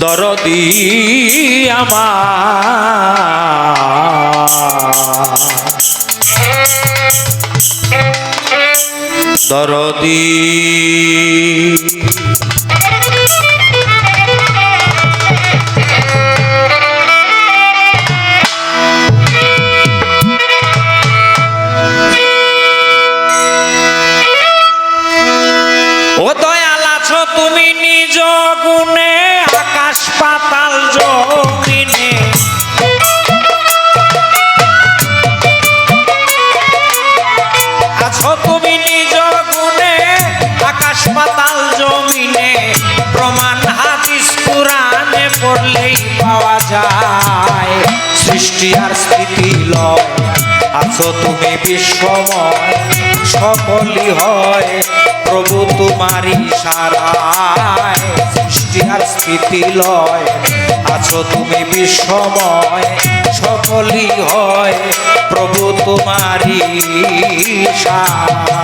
দরদি আমার। দরদি। ও দয়াল আছো তুমি নিজ গুণে আকাশ পাতাল জমিনে। আছো তুমি নিজ গুণে আকাশ পাতাল জমিনে। প্রমাণ হাদিস পুরাণে পড়লেই পাওয়া যায়। সৃষ্টি আর স্থিতি লয়। আছো তুমি বিশ্বময়, সকলই হয় প্রভু তোমারই সারায়। সৃষ্টি আর স্থিতি লয়, আছো তুমি বিশ্বময়, সকলই হয় প্রভু তোমারই সারা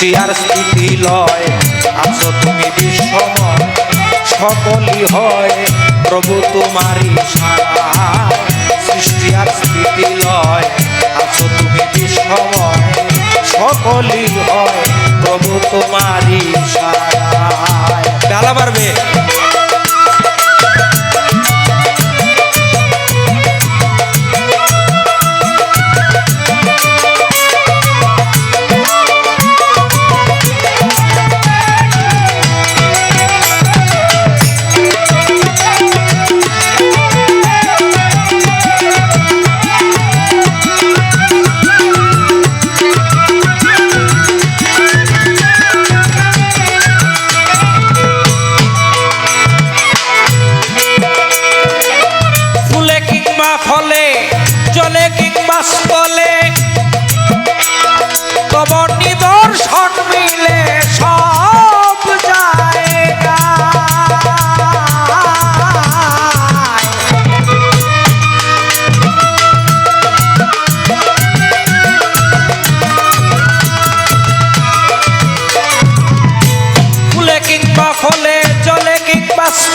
সৃষ্টি আর স্থিতি লয়। আছো তুমি বিশ্বময়, সকলই হয়। প্রভু তোমারই সৃষ্টি আর স্থিতি লয়। আছো তুমি বিশ্বময়, সকলই হয়। প্রভু তোমারই সারা ডালা পারবে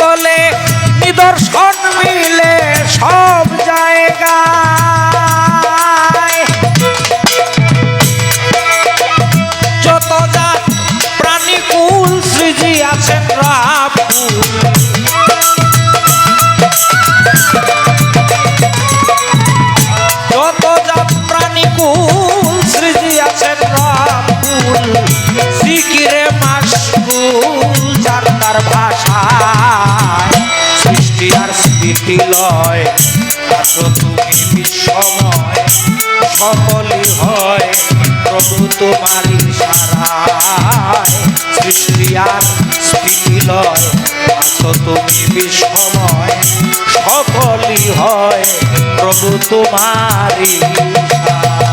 বলে নিদর্শন মিলে সব জায়গা যত যা প্রাণীকুল সৃজি আছেন সৃষ্টি লয় আসো তুমি বিশ্বময় সকলই হয় প্রভু তোমারই সারায়। সৃষ্টি আর স্থিতি লয় আসো তুমি বিশ্বময় সকলই হয় প্রভু তোমারই সারায়।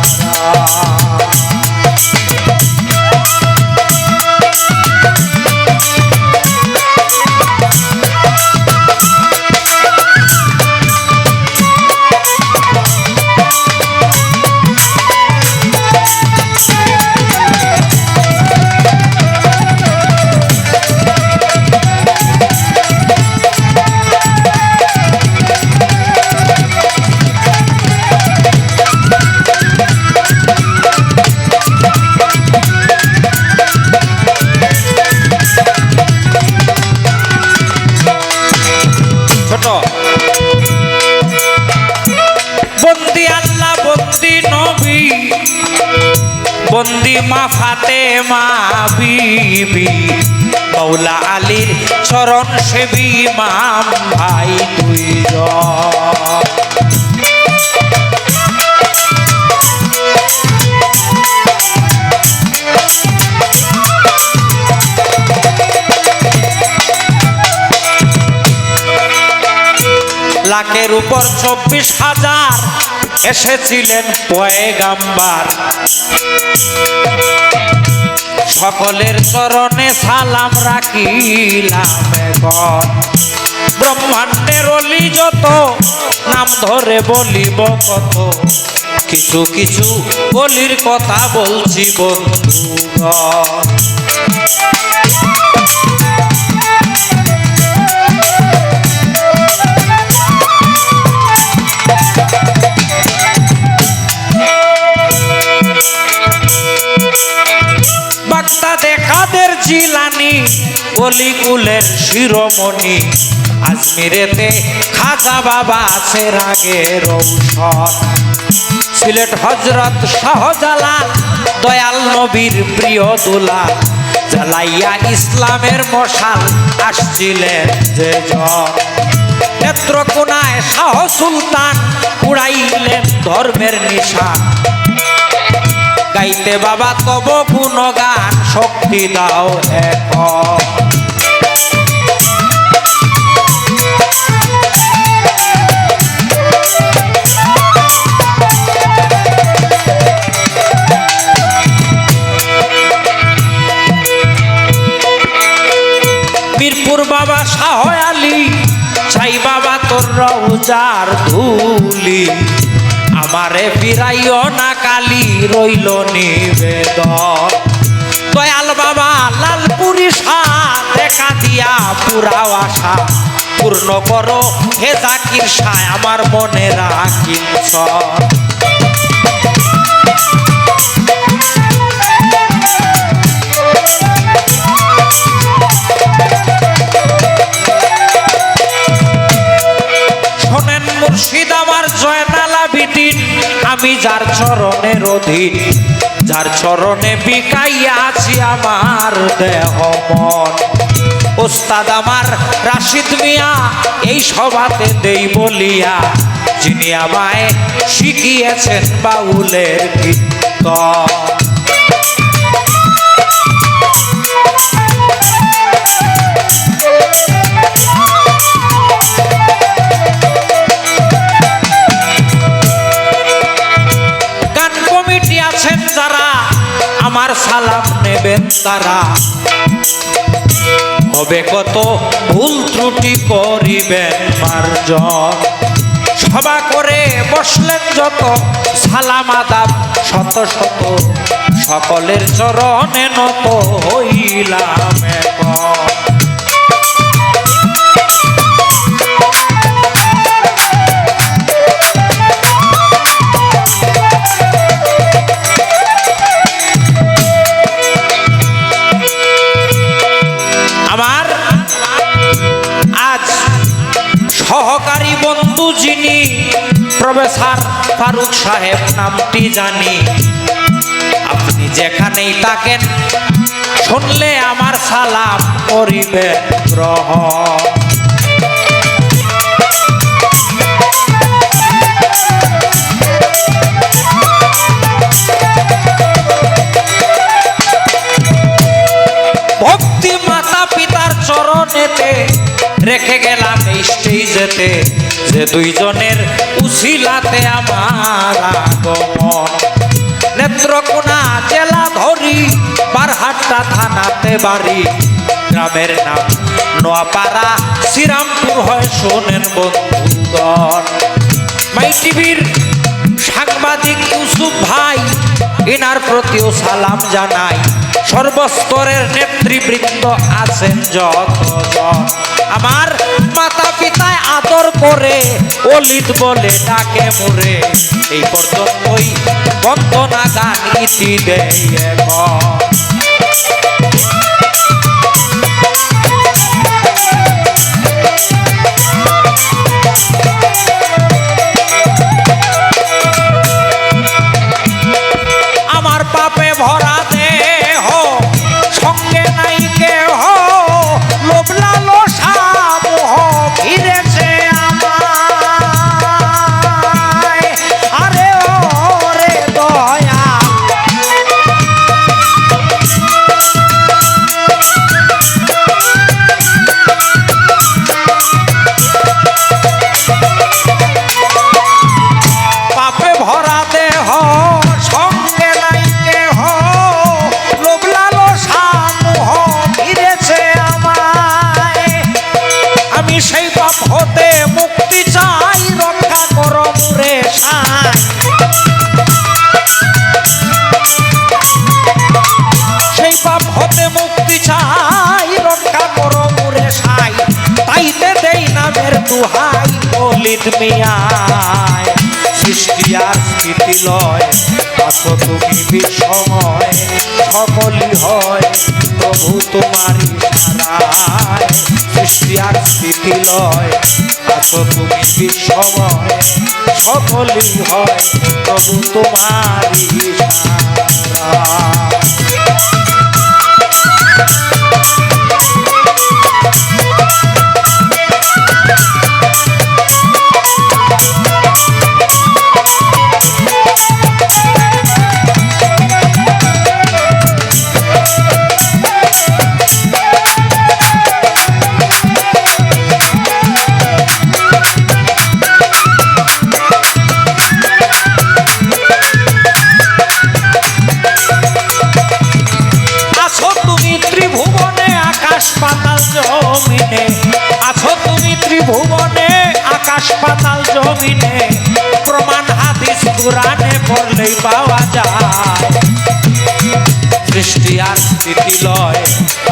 মা মৌলা আলীর চরণ সেবী মাম ভাই লাখের উপর চব্বিশ হাজার এসেছিলেন পয়গাম্বার। সকলের চরণে সালাম রাখিলাম এখন ব্রহ্মাণ্ডের অলি যত, নাম ধরে বলিব কত। কিছু কিছু বলির কথা বলছি বন্ধুগণ। কাদের জিলানি অলিকুলের শিরোমণি। আজমিরেতে খাজা বাবা আছে রাগের ঔষধ। সিলেট হজরত শাহজালাল, দয়াল নবীর প্রিয় দুলাল। জ্বালাইয়া ইসলামের মশাল আসছিলেন যে নেত্রকোনায় শাহ সুলতান উড়াইলেন ধর্মের নিশান। গাইতে বাবা, তব গুণগান শক্তি দাও এখন মিরপুর বাবা শাহ আলী চাই বাবা তোর রৌজার ধুলি। আমারে ফিরাইও না, কালি রইল নিবেদন। দয়াল বাবা, লালপুরি দেখা দিয়া পুরাও আশা। পূর্ণ করো হে জাকির সায় আমার মনে রাখিস আমি যার চরণের অধীন, যার চরণে বিকাইয়াছি আমার দেহ মন। ওস্তাদ আমার রাশিদ মিয়া, এই সভাতে দেই বলিয়া, যিনি আমায় শিখিয়েছেন বাউলের কীর্তন। সালাম নেবেন তারা। হবে কত ভুল ত্রুটি করিবেন মার্জন। সভা করে বসলেন যত, সালাম আদাব শত শত। সকলের চরণে নত হইলাম এখন। আজ সহকারী বন্ধু যিনি, প্রফেসর ফারুক সাহেব নামটি জানি। আপনি যেখানেই থাকেন, শুনলে আমার সালাম করিবে গ্রহ। ভক্তি মাতা পিতার চরণেতে রেখে গেলাম এই স্টেজেতে যে দুইজনের উশিলাতে আমার আগমন। নেত্রকোনা জেলা ধরি, বারহাট্টা থানাতে বাড়ি। গ্রামের নাম নোয়াপাড়া, শ্রীরামপুর হয় শোনেন বন্ধুগণ। মাই টিভির সাংবাদিক ইউসুফ ভাই, এনার প্রতিও সালাম জানাই। সর্বস্তরের নেতৃবৃন্দ আছেন যতজন। আমার মাতা পিতায় আদর করে অলিত বলে ডাকে মোরে এই পর্যন্তই বন্দনা গান ইতি দেয় মিয়ায় সৃষ্টি আর স্থিতি লয় আছো তুমি বিসময় সকলই হয়, প্রভু তোমারই সারায় সৃষ্টি আর স্থিতি লয় আছো তুমি বিসময় সকলই হয়, প্রভু তোমারই সারায় আকাশ পাতাল জমিনে, প্রমাণ হাদিস কোরআনে পড়লেই পাওয়া যায়। সৃষ্টি আর স্থিতি লয়,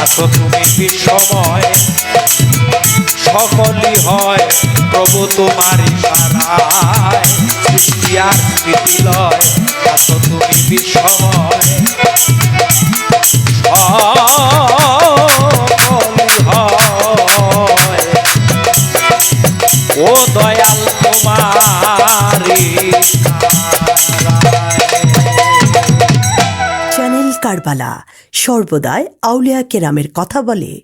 আছো তুমি বিশ্বময় সকলই হয় প্রভু তোমারই সারায়। সৃষ্টি আর স্থিতি লয়, আছো তুমি বিশ্বময় চ্যানেল সর্বদায় সর্বদাই আউলিয়া কেরামের কথা বলে।